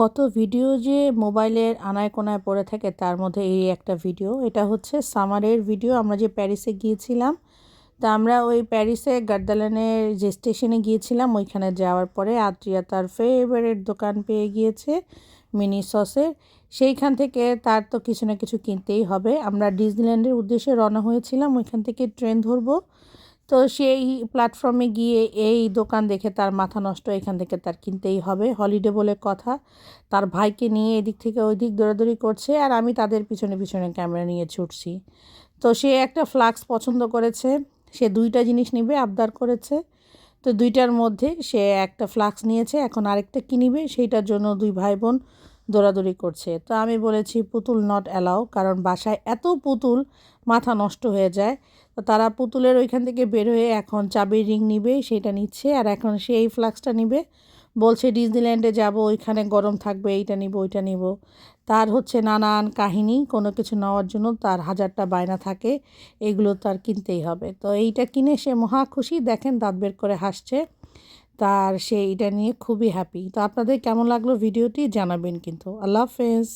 কত ভিডিও যে মোবাইলের আনায় কোনায় পড়ে থাকে তার মধ্যে এই একটা ভিডিও। এটা হচ্ছে সামারের ভিডিও। আমরা যে প্যারিসে গিয়েছিলাম, তা আমরা ওই প্যারিসে গার্দালানের যে স্টেশনে গিয়েছিলাম, ওইখানে যাওয়ার পরে আত্রিয়া তার ফেভারেট দোকান পেয়ে গিয়েছে, মিনি সসের। সেইখান থেকে তার তো কিছু না কিছু কিনতেই হবে। আমরা ডিজনিল্যান্ডের উদ্দেশ্যে রওনা হয়েছিলাম, ওইখান থেকে ট্রেন ধরবো। তো সেই প্ল্যাটফর্মে গিয়ে এই দোকান দেখে তার মাথা নষ্ট, এখান থেকে তার কিনতেই হবে। হলিডে বলে কথা। তার ভাইকে নিয়ে এদিক থেকে ওই দিক দৌড়াদৌড়ি করছে আর আমি তাদের পিছনে পিছনে ক্যামেরা নিয়ে ছুটছি। তো সে একটা ফ্লাক্স পছন্দ করেছে। সে দুইটা জিনিস নিবে, আবদার করেছে। তো দুইটার মধ্যে সে একটা ফ্লাক্স নিয়েছে, এখন আরেকটা কিনিবে। সেইটার জন্য দুই ভাই বোন দৌড়াদৌড়ি করছে। তো আমি বলেছি, পুতুল নট অ্যালাউ কারণ বাসায় এত পুতুল, মাথা নষ্ট হয়ে যায়। তো তারা পুতুলের ওইখান থেকে বের হয়ে এখন চাবির রিং নিবে সেটা নিচ্ছে, আর এখন সে এই ফ্লাক্সটা নিবে। বলছে, ডিজনিল্যান্ডে যাব, ওইখানে গরম থাকবে, এইটা নিব, ওইটা নিব। তার হচ্ছে নানান কাহিনী, কোনো কিছু নেওয়ার জন্য তার হাজারটা বায়না থাকে, এগুলো তার কিনতেই হবে। তো এইটা কিনে সে মহা খুশি, দেখেন দাঁত বের করে হাসছে। তার সে এটা নিয়ে খুবই হ্যাপি তো আপনাদের কেমন লাগল ভিডিওটি জানাবেন কিন্তু। আল্লাহ হাফেজ।